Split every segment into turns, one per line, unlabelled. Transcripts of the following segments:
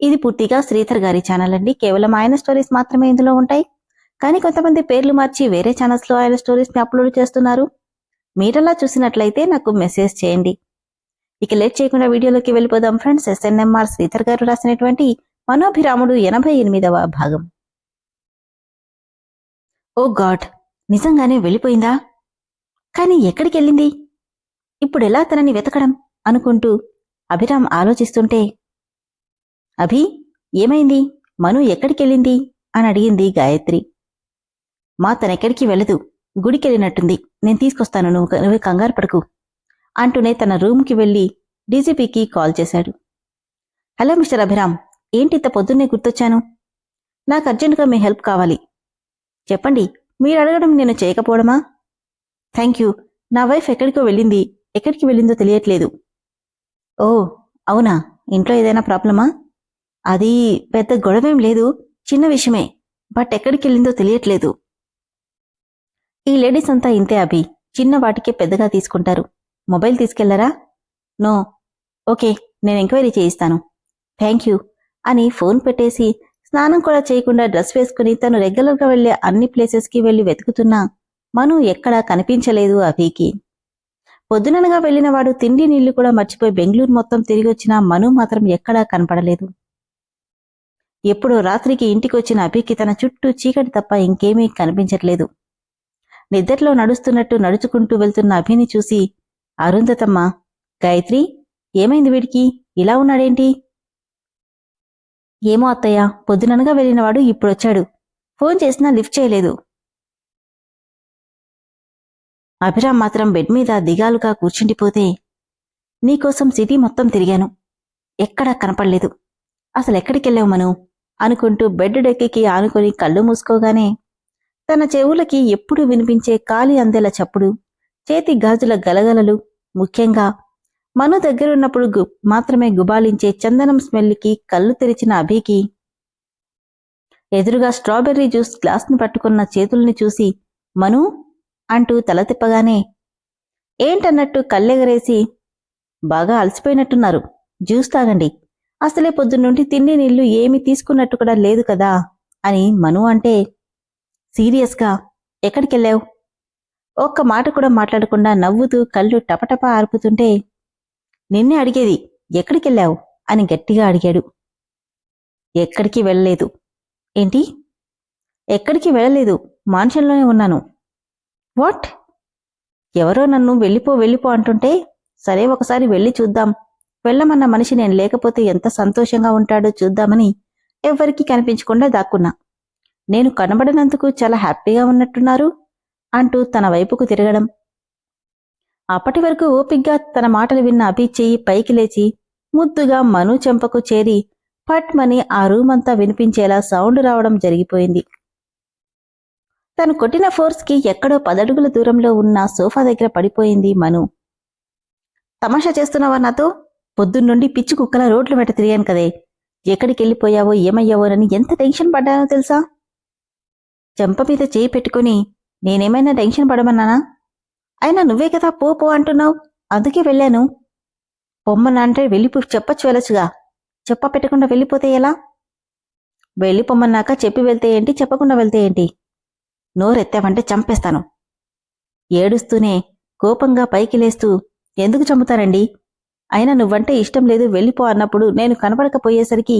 ఇది పూర్తిగా శ్రీధర్ గారి ఛానల్ అండి. కేవలం ఆయన స్టోరీస్ మాత్రమే ఇందులో ఉంటాయి. కానీ కొంతమంది పేర్లు మార్చి వేరే ఛానల్స్లో ఆయన స్టోరీస్ని అప్లోడ్ చేస్తున్నారు. మీరలా చూసినట్లయితే నాకు మెసేజ్ చేయండి. ఇక లేట్ చేయకుండా వీడియోలోకి వెళ్ళిపోదాం ఫ్రెండ్స్ ఎస్ఎన్ఎంఆర్ శ్రీధర్ గారు రాసినటువంటి మనోభిరాముడు ఎనభై ఎనిమిదవ భాగం. Oh God! నిజంగానే వెళ్ళిపోయిందా? కానీ ఎక్కడికి వెళ్ళింది తనని వెతకడం? అనుకుంటూ అభిరామ్ ఆలోచిస్తుంటే అభి ఏమైంది? మను ఎక్కడికెళ్ళింది? అని అడిగింది గాయత్రి. మా తనెక్కడికి వెళ్ళదు. గుడికెళ్ళినట్టుంది. నేను తీసుకొస్తాను. నువ్వు నువ్వే కంగారు పడకు అంటూనే తన రూమ్కి వెళ్ళి డీజీపీకి కాల్ చేశాడు. హలో మిస్టర్ అభిరామ్ ఏంటి ఇంత పొద్దున్నే గుర్తొచ్చాను? నాకు అర్జెంటుగా మీ హెల్ప్ కావాలి. చెప్పండి మీరు అడగడం నేను చేయకపోవడమా? Thank you. నా వైఫ్ ఎక్కడికో వెళ్ళింది. ఎక్కడికి వెళ్ళిందో తెలియట్లేదు. ఓ అవునా? ఇంట్లో ఏదైనా ప్రాబ్లమా? అది పెద్ద గొడవేం లేదు చిన్న విషయమే. బట్ ఎక్కడికి వెళ్ళిందో తెలియట్లేదు. ఈ లేడీస్ అంతా ఇంతే అభి. చిన్న వాటికే పెద్దగా తీసుకుంటారు. మొబైల్ తీసుకెళ్ళరా? నో. ఓకే నేను ఎంక్వైరీ చేయిస్తాను. థ్యాంక్ యూ అని ఫోన్ పెట్టేసి స్నానం కూడా చేయకుండా డ్రెస్ వేసుకుని తను రెగ్యులర్గా వెళ్ళే అన్ని ప్లేసెస్కి వెళ్ళి వెతుకుతున్నా మను ఎక్కడా కనిపించలేదు అభికి. పొద్దుననగా వెళ్ళిన వాడు తిండి నీళ్ళు కూడా మర్చిపోయి బెంగళూరు మొత్తం తిరిగి వచ్చినా మను మాత్రం ఎక్కడా కనపడలేదు. ఎప్పుడో రాత్రికి ఇంటికొచ్చిన అభికి తన చుట్టూ చీకటి తప్ప ఇంకేమీ కనిపించట్లేదు. నిద్దట్లో నడుస్తున్నట్టు నడుచుకుంటూ వెళ్తున్న అభిని చూసి అరుంధతమ్మ గాయత్రి ఏమైంది వీడికి? ఇలా ఉన్నాడేంటి? ఏమో అత్తయ్య పొద్దుననగా వెళ్ళినవాడు ఇప్పుడొచ్చాడు. ఫోన్ చేసినా లిఫ్ట్ చేయలేదు. అభిరామ్ మాత్రం బెడ్ మీద దిగాలుగా కూర్చుండిపోతే నీకోసం సిటీ మొత్తం తిరిగాను. ఎక్కడా కనపడలేదు. అసలు ఎక్కడికెళ్ళావు మను? అనుకుంటూ బెడ్ డెక్కికి ఆనుకొని కళ్ళు మూసుకోగానే తన చెవులకి ఎప్పుడూ వినిపించే కాలి అందెల చప్పుడు చేతి గాజుల గలగలలు ముఖ్యంగా మను దగ్గరున్నప్పుడు గు మాత్రమే గుబాళించే చందనం స్మెల్కి కళ్ళు తెరిచిన అభికి. ఎదురుగా స్ట్రాబెర్రీ జ్యూస్ గ్లాస్ని పట్టుకున్న చేతుల్ని చూసి మను? అంటూ తల తిప్పగానే ఏంటన్నట్టు కళ్ళెగరేసి బాగా అలసిపోయినట్టున్నారు జ్యూస్ తాగండి. అసలే పొద్దున్నుండి తిండి నీళ్ళు ఏమీ తీసుకున్నట్టు కూడా లేదు కదా? అని మను అంటే సీరియస్గా ఎక్కడికెళ్ళావు? ఒక్క మాట కూడా మాట్లాడకుండా నవ్వుతూ కళ్ళు టపటపా ఆర్పుతుంటే నిన్నే అడిగేది ఎక్కడికెళ్ళావు? అని గట్టిగా అడిగాడు. ఎక్కడికి వెళ్ళలేదు. ఏంటి? ఎక్కడికి వెళ్ళలేదు? మాన్షన్లోనే ఉన్నాను. వాట్? ఎవరో నన్ను వెళ్ళిపో వెళ్ళిపో అంటుంటే సరే ఒకసారి వెళ్ళి చూద్దాం. వెళ్ళమన్న మనిషి నేను లేకపోతే ఎంత సంతోషంగా ఉంటాడో చూద్దామని ఎవ్వరికీ కనిపించకుండా దాక్కున్నా. నేను కనబడినందుకు చాలా హ్యాపీగా ఉన్నట్టున్నారు అంటూ తన వైపుకు తిరగడం. అప్పటి వరకు ఓపిగ్గా తన మాటలు విన్న అభి చెయ్యి పైకి లేచి ముద్దుగా మను చెంపకు చేరి పట్మని ఆ రూమ్ అంతా వినిపించేలా సౌండ్ రావడం జరిగిపోయింది. తను కొట్టిన ఫోర్స్కి ఎక్కడో పదడుగుల దూరంలో ఉన్న సోఫా దగ్గర పడిపోయింది మను. తమాషా చేస్తున్నావా నాతో? పొద్దున్నుండి పిచ్చి కుక్కల రోడ్లు వెంట తిరిగాను కదే. ఎక్కడికి వెళ్ళిపోయావో ఏమయ్యావోనని ఎంత టెన్షన్ పడ్డానో తెలుసా? చెంప మీద చేయి పెట్టుకుని నేనేమైనా టెన్షన్ పడమన్నానా? అయినా నువ్వే కదా పో పో అంటున్నావు. అందుకే వెళ్ళాను. పొమ్మనంటే వెళ్ళిపో చెప్పచ్చు వెళ్ళచ్చుగా. చెప్ప పెట్టకుండా వెళ్ళిపోతే ఎలా? వెళ్ళి పొమ్మన్నాక చెప్పి వెళ్తే ఏంటి చెప్పకుండా వెళ్తే ఏంటి? నోరెత్తావంటే చంపేస్తాను. ఏడుస్తూనే కోపంగా పైకి లేస్తూ ఎందుకు చంపుతారండి? అయినా నువ్వంటే ఇష్టం లేదు వెళ్ళిపో అన్నప్పుడు నేను కనపడకపోయేసరికి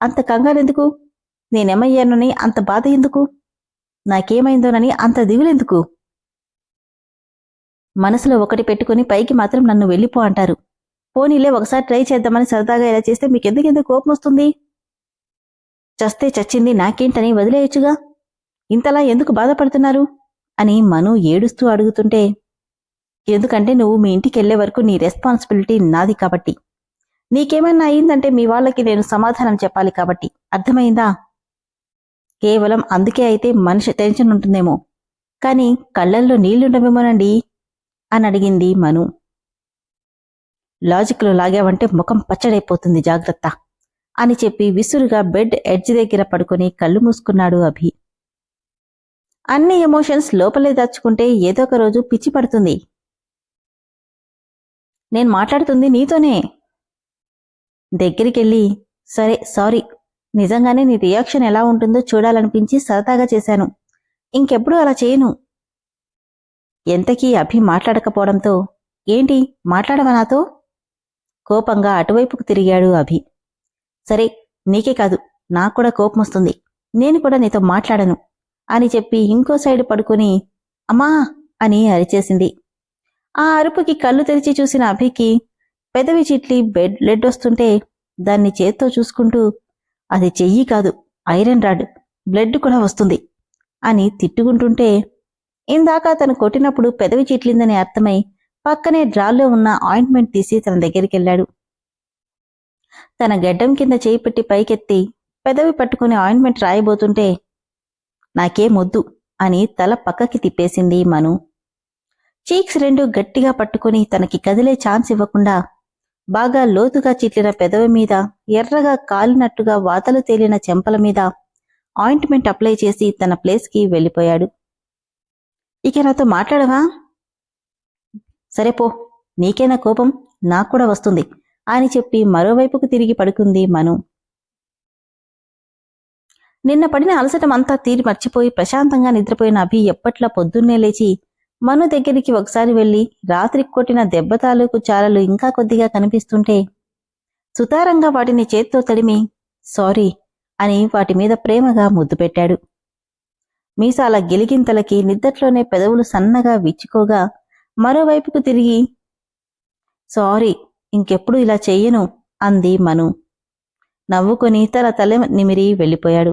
అంత కంగారెందుకు? నేనేమయ్యానని అంత బాధ ఎందుకు? నాకేమైందోనని అంత దిగులెందుకు? మనసులో ఒకటి పెట్టుకుని పైకి మాత్రం నన్ను వెళ్ళిపో అంటారు. పోనీలే ఒకసారి ట్రై చేద్దామని సరదాగా ఇలా చేస్తే మీకెందుకెందుకు కోపం వస్తుంది చస్తే చచ్చింది నాకేంటని వదిలేయచ్చుగా? ఇంతలా ఎందుకు బాధపడుతున్నారు? అని మను ఏడుస్తూ అడుగుతుంటే ఎందుకంటే నువ్వు మీ ఇంటికి వెళ్ళే వరకు నీ రెస్పాన్సిబిలిటీ నాది కాబట్టి. నీకేమైనా అయిందంటే మీ వాళ్ళకి నేను సమాధానం చెప్పాలి కాబట్టి. అర్థమైందా? కేవలం అందుకే అయితే మనిషి టెన్షన్ ఉంటుందేమో. కానీ కళ్ళల్లో నీళ్ళుండవేమోనండి? అని అడిగింది మను. లాజిక్లో లాగావంటే ముఖం పచ్చడైపోతుంది జాగ్రత్త అని చెప్పి విసురుగా బెడ్ ఎడ్జ్ దగ్గర పడుకొని కళ్ళు మూసుకున్నాడు అభి. అన్ని ఎమోషన్స్ లోపలే దాచుకుంటే ఏదో ఒక రోజు పిచ్చి పడుతుంది. నేను మాట్లాడుతుంది నీతోనే. దగ్గరికెళ్ళి సరే సారీ. నిజంగానే నీ రియాక్షన్ ఎలా ఉంటుందో చూడాలనిపించి సరదాగా చేశాను. ఇంకెప్పుడు అలా చేయను. ఎంతకీ అభి మాట్లాడకపోవడంతో ఏంటి మాట్లాడవా నాతో? కోపంగా అటువైపుకు తిరిగాడు అభి. సరే నీకే కాదు నాకు కూడా కోపం వస్తుంది. నేను కూడా నీతో మాట్లాడను అని చెప్పి ఇంకో సైడ్ పడుకొని అమ్మా అని అరిచేసింది. ఆ అరుపుకి కళ్ళు తెరిచి చూసిన అభికి పెదవి చిట్లి బెడ్ బ్లడ్ వస్తుంటే దాన్ని చేత్తో చూసుకుంటూ అది చెయ్యి కాదు ఐరన్ రాడ్ బ్లడ్ కూడా వస్తుంది అని తిట్టుకుంటుంటే ఇందాక తను కొట్టినప్పుడు పెదవి చిట్లిందని అర్థమై పక్కనే డ్రాల్లో ఉన్న ఆయింట్మెంట్ తీసి తన దగ్గరికి వెళ్ళాడు తన గడ్డం కింద చేయి పెట్టి పైకెత్తి పెదవి పట్టుకుని ఆయింట్మెంట్ రాయబోతుంటే నాకేం వద్దు అని తల పక్కకి తిప్పేసింది మను. చీక్స్ రెండు గట్టిగా పట్టుకుని తనకి కదిలే ఛాన్స్ ఇవ్వకుండా బాగా లోతుగా చిట్లిన పెదవి మీద ఎర్రగా కాలినట్టుగా వాతలు తేలిన చెంపల మీద ఆయింట్మెంట్ అప్లై చేసి తన ప్లేస్కి వెళ్ళిపోయాడు. ఇక నాతో మాట్లాడవా? సరే పో నీకేనా కోపం? నాకు కూడా వస్తుంది. అని చెప్పి మరోవైపుకు తిరిగి పడుకుంది మను. నిన్న పడిన అలసటం అంతా తీరి మర్చిపోయి ప్రశాంతంగా నిద్రపోయిన అభి ఎప్పట్లా పొద్దున్నే లేచి మను దగ్గరికి ఒకసారి వెళ్ళి రాత్రి కొట్టిన దెబ్బ తాలూకు చాలలు ఇంకా కొద్దిగా కనిపిస్తుంటే సుతారంగా వాటిని చేత్తో తడిమి సారీ అని వాటి మీద ప్రేమగా ముద్దు పెట్టాడు. మీసాల గిలిగింతలకి నిద్దట్లోనే పెదవులు సన్నగా విచ్చుకోగా మరోవైపుకు తిరిగి సారీ ఇంకెప్పుడు ఇలా చెయ్యను అంది మను. నవ్వుకొని తల తల నిమిరి వెళ్ళిపోయాడు.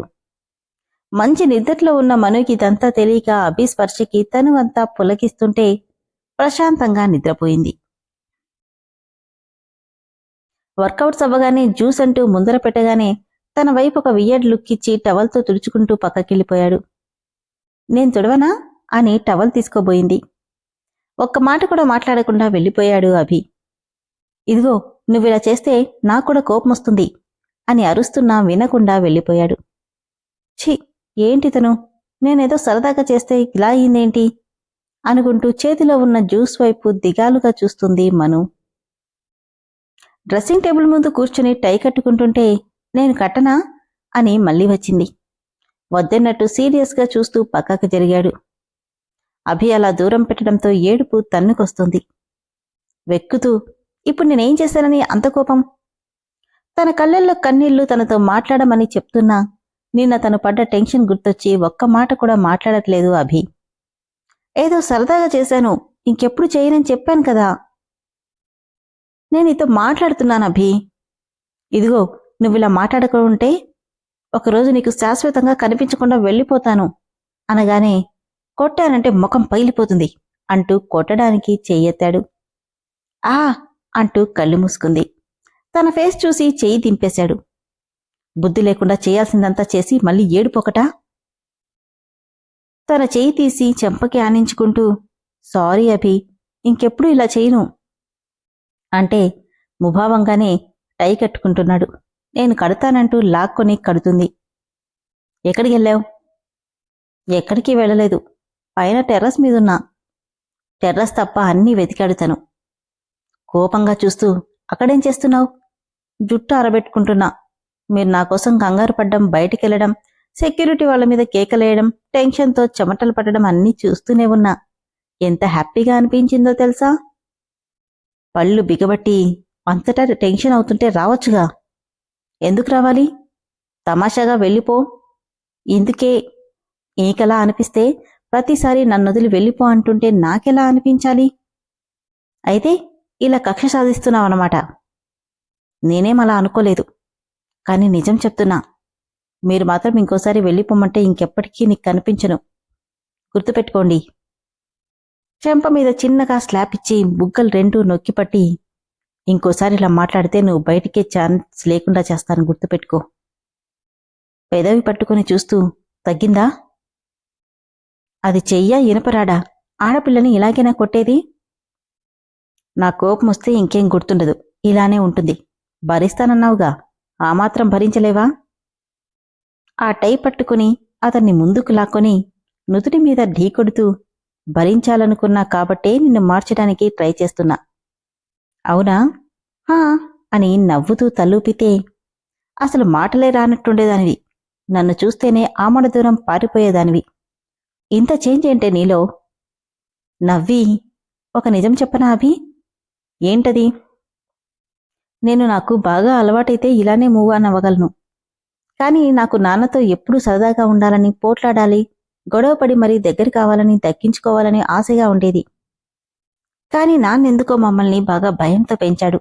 మంచి నిద్రలో ఉన్న మనుకి ఇదంతా తెలియక అభి స్పర్శకి తను అంతా పులకిస్తుంటే ప్రశాంతంగా నిద్రపోయింది. వర్కౌట్స్ అవ్వగానే జ్యూస్ అంటూ ముందర పెట్టగానే తన వైపు ఒక వియర్డ్ లుక్ ఇచ్చి టవల్తో తుడుచుకుంటూ పక్కకెళ్ళిపోయాడు. నేను తుడవనా? అని టవల్ తీసుకోబోయింది. ఒక్క మాట కూడా మాట్లాడకుండా వెళ్ళిపోయాడు అభి. ఇదిగో నువ్విలా చేస్తే నాకు కూడా కోపం వస్తుంది అని అరుస్తున్నా వినకుండా వెళ్ళిపోయాడు. ఛీ ఏంటితను నేనేదో సరదాగా చేస్తే ఇలా అయిందేంటి? అనుకుంటూ చేతిలో ఉన్న జ్యూస్ వైపు దిగాలుగా చూస్తుంది మను. డ్రెస్సింగ్ టేబుల్ ముందు కూర్చుని టై కట్టుకుంటుంటే నేను కట్టనా? అని మళ్ళీ వచ్చింది. వద్దన్నట్టు సీరియస్గా చూస్తూ పక్కకు జరిగాడు. అభి అలా దూరం పెట్టడంతో ఏడుపు తన్నుకొస్తుంది. వెక్కుతూ ఇప్పుడు నేనేం చేశానని అంత కోపం? తన కళ్ళల్లో కన్నీళ్ళు తనతో మాట్లాడమని చెప్తున్నా నిన్న తను పడ్డ టెన్షన్ గుర్తొచ్చి ఒక్క మాట కూడా మాట్లాడట్లేదు అభి. ఏదో సరదాగా చేశాను ఇంకెప్పుడు చేయనని చెప్పాను కదా. నేను నీతో మాట్లాడుతున్నాను అభి. ఇదిగో నువ్విలా మాట్లాడకుంటే ఒకరోజు నీకు శాశ్వతంగా కనిపించకుండా వెళ్ళిపోతాను. అనగానే కొట్టానంటే ముఖం పగిలిపోతుంది అంటూ కొట్టడానికి చెయ్యెత్తాడు. ఆ! అంటూ కళ్ళు మూసుకుంది. తన ఫేస్ చూసి చెయ్యి దింపేశాడు. బుద్ధి లేకుండా చేయాల్సిందంతా చేసి మళ్ళీ ఏడుపొకట తన చేయి తీసి చెంపకి ఆనించుకుంటూ సారీ అభి ఇంకెప్పుడు ఇలా చేయను. అంటే ముభావంగానే టై కట్టుకుంటున్నాడు. నేను కడతానంటూ లాక్కొని కడుతుంది. ఎక్కడికి వెళ్ళావు? ఎక్కడికి వెళ్ళలేదు. పైన టెర్రస్ మీదున్నా. టెర్రస్ తప్ప అన్నీ వెతికాడు తను. కోపంగా చూస్తూ అక్కడేం చేస్తున్నావు? జుట్టు ఆరబెట్టుకుంటున్నా. మీరు నా కోసం కంగారు పడ్డం బయటికెళ్ళడం సెక్యూరిటీ వాళ్ళ మీద కేకలేయడం టెన్షన్తో చెమటలు పట్టడం అన్నీ చూస్తూనే ఉన్నా. ఎంత హ్యాపీగా అనిపించిందో తెలుసా? పళ్ళు బిగబట్టి అంతటా టెన్షన్ అవుతుంటే రావచ్చుగా. ఎందుకు రావాలి? తమాషాగా వెళ్ళిపో. ఇందుకే నీకెలా అనిపిస్తే ప్రతిసారి నన్నొదిలి వెళ్ళిపో అంటుంటే నాకెలా అనిపించాలి? అయితే ఇలా కక్ష సాధిస్తున్నావన్నమాట. నేనేం అలా అనుకోలేదు. కానీ నిజం చెప్తున్నా. మీరు మాత్రం ఇంకోసారి వెళ్ళిపోమంటే ఇంకెప్పటికీ నీకు కనిపించను. గుర్తుపెట్టుకోండి. చెంప మీద చిన్నగా స్లాప్ ఇచ్చి బుగ్గలు రెండు నొక్కిపట్టి ఇంకోసారి ఇలా మాట్లాడితే నువ్వు బయటికే ఛాన్స్ లేకుండా చేస్తాను గుర్తుపెట్టుకో. పెదవి పట్టుకుని చూస్తూ తగ్గిందా? అది చెయ్యా ఇనపరాడా? ఆడపిల్లని ఇలాగేనా కొట్టేది? నా కోపం వస్తే ఇంకేం గుర్తుండదు. ఇలానే ఉంటుంది. భరిస్తానన్నావుగా. ఆ మాత్రం భరించలేవా? ఆ టై పట్టుకుని అతన్ని ముందుకు లాక్కొని నుదుటి మీద ఢీకొడుతూ భరించాలనుకున్నా కాబట్టే నిన్ను మార్చడానికి ట్రై చేస్తున్నా. అవునా? హా అని నవ్వుతూ తల్లూపితే అసలు మాటలే రానట్టుండేదానివి. నన్ను చూస్తేనే ఆమడ దూరం పారిపోయేదానివి. ఇంత చేంజ్ ఏంటే నీలో? నవ్వి ఒక నిజం చెప్పనా అభి? ఏంటది? నేను నాకు బాగా అలవాటైతే ఇలానే మూవ్ ఆన్ అవ్వగలను. కానీ నాకు నాన్నతో ఎప్పుడూ సరదాగా ఉండాలని పోట్లాడాలి గొడవపడి మరీ దగ్గర కావాలని దక్కించుకోవాలని ఆశగా ఉండేది. కానీ నాన్నెందుకో మమ్మల్ని బాగా భయంతో పెంచాడు.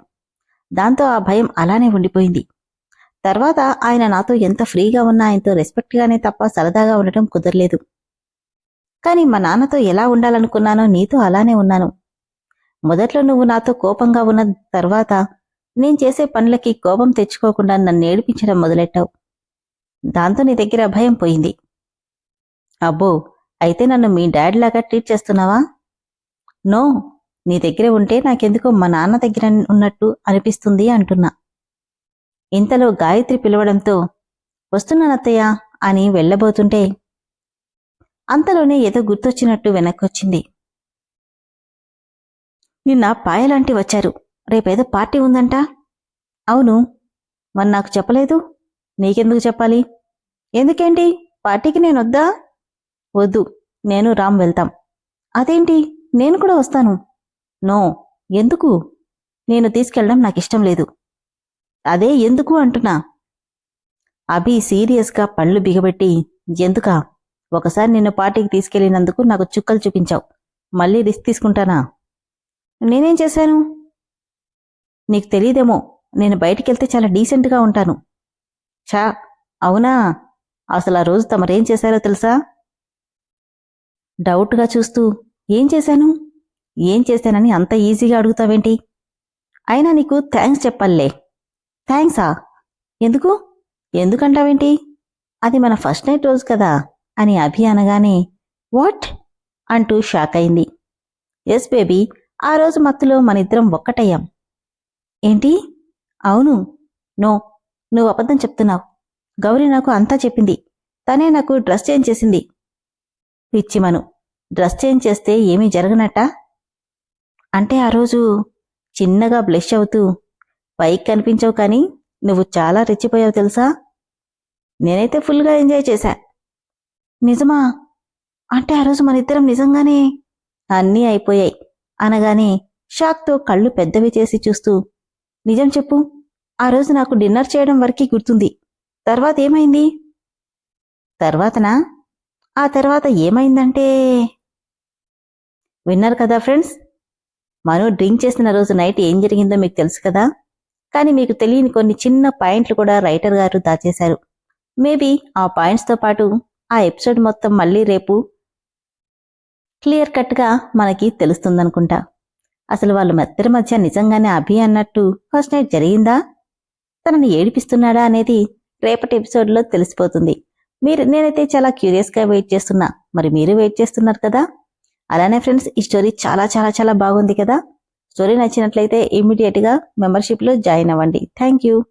దాంతో ఆ భయం అలానే ఉండిపోయింది. తర్వాత ఆయన నాతో ఎంత ఫ్రీగా ఉన్నా ఆయనతో రెస్పెక్ట్గానే తప్ప సరదాగా ఉండటం కుదరలేదు. కానీ మా నాన్నతో ఎలా ఉండాలనుకున్నానో నీతో అలానే ఉన్నాను. మొదట్లో నువ్వు నాతో కోపంగా ఉన్న తర్వాత నేను చేసే పనులకి కోపం తెచ్చుకోకుండా నన్ను ఏడిపించడం మొదలెట్టావు? దాంతో నీ దగ్గర భయం పోయింది. అబ్బో అయితే నన్ను మీ డాడ్ లాగా ట్రీట్ చేస్తున్నావా? నో నీ దగ్గర ఉంటే నాకెందుకో మా నాన్న దగ్గర ఉన్నట్టు అనిపిస్తుంది అంటున్నా. ఇంతలో గాయత్రి పిలవడంతో వస్తున్నానత్తయ్య అని వెళ్ళబోతుంటే అంతలోనే ఏదో గుర్తొచ్చినట్టు వెనక్కొచ్చింది. నిన్న పాయలాంటి వచ్చారు. రేపేదో పార్టీ ఉందంట. అవును మరి నాకు చెప్పలేదు. నీకెందుకు చెప్పాలి? ఎందుకేంటి? పార్టీకి నేను వద్దా వద్దు నేను రామ్ వెళ్తాం. అదేంటి? నేను కూడా వస్తాను. నో ఎందుకు? నేను తీసుకెళ్ళడం నాకు ఇష్టం లేదు. అదే ఎందుకు అంటున్నా? అభి సీరియస్గా పళ్ళు బిగబెట్టి ఎందుకా? ఒకసారి నిన్ను పార్టీకి తీసుకెళ్ళినందుకు నాకు చుక్కలు చూపించావు. మళ్ళీ రిస్క్ తీసుకుంటానా? నేనేం చేశాను? నీకు తెలియదేమో నేను బయటికెళ్తే చాలా డీసెంట్గా ఉంటాను. చా అవునా? అసలు ఆ రోజు తమరేం చేశారో తెలుసా? డౌట్గా చూస్తూ ఏం చేశాను? ఏం చేశానని అంత ఈజీగా అడుగుతావేంటి? అయినా నీకు థ్యాంక్స్ చెప్పాలే థ్యాంక్సా? ఎందుకు? ఎందుకంటావేంటి? అది మన ఫస్ట్ నైట్ రోజు కదా అని అభి అనగానే వాట్? అంటూ షాక్ అయింది. ఎస్ బేబీ ఆ రోజు మత్తులో మనిద్దరం ఒక్కటయ్యాం. ఏంటి? అవును. నో. నువ్వు అబద్ధం చెప్తున్నావు. గౌరీ నాకు అంతా చెప్పింది. తనే నాకు డ్రెస్ చేంజ్ చేసింది. పిచ్చిమను డ్రెస్ చేంజ్ చేస్తే ఏమీ జరగనట్టా? అంటే ఆ రోజు చిన్నగా బ్లెష్ అవుతూ పైకి కనిపించవు కానీ నువ్వు చాలా రెచ్చిపోయావు తెలుసా? నేనైతే ఫుల్గా ఎంజాయ్ చేశా. నిజమా? అంటే ఆ రోజు మన ఇద్దరం నిజంగానే అన్నీ అయిపోయాయి. అనగానే షాక్తో కళ్ళు పెద్దవి చేసి చూస్తూ నిజం చెప్పు. ఆ రోజు నాకు డిన్నర్ చేయడం వరకే గుర్తుంది. తర్వాత ఏమైంది? తర్వాతనా? ఆ తర్వాత ఏమైందంటే? విన్నారు కదా ఫ్రెండ్స్? మను డ్రింక్ చేసిన రోజు నైట్ ఏం జరిగిందో మీకు తెలుసు కదా? కానీ మీకు తెలియని కొన్ని చిన్న పాయింట్లు కూడా రైటర్ గారు దాచేశారు. మేబీ ఆ పాయింట్స్తో పాటు ఆ ఎపిసోడ్ మొత్తం మళ్ళీ రేపు క్లియర్ కట్గా మనకి తెలుస్తుందనుకుంటా. అసలు వాళ్ళు మధ్య మధ్య నిజంగానే అభి అన్నట్టు ఫస్ట్ నైట్ జరిగిందా? తనని ఏడిపిస్తున్నాడా అనేది రేపటి ఎపిసోడ్లో తెలిసిపోతుంది. మీరు నేనైతే చాలా క్యూరియస్గా వెయిట్ చేస్తున్నా. మరి మీరు వెయిట్ చేస్తున్నారు కదా? అలానే ఫ్రెండ్స్ ఈ స్టోరీ చాలా చాలా చాలా బాగుంది కదా? స్టోరీ నచ్చినట్లయితే ఇమీడియట్గా మెంబర్షిప్లో జాయిన్ అవ్వండి. Thank you.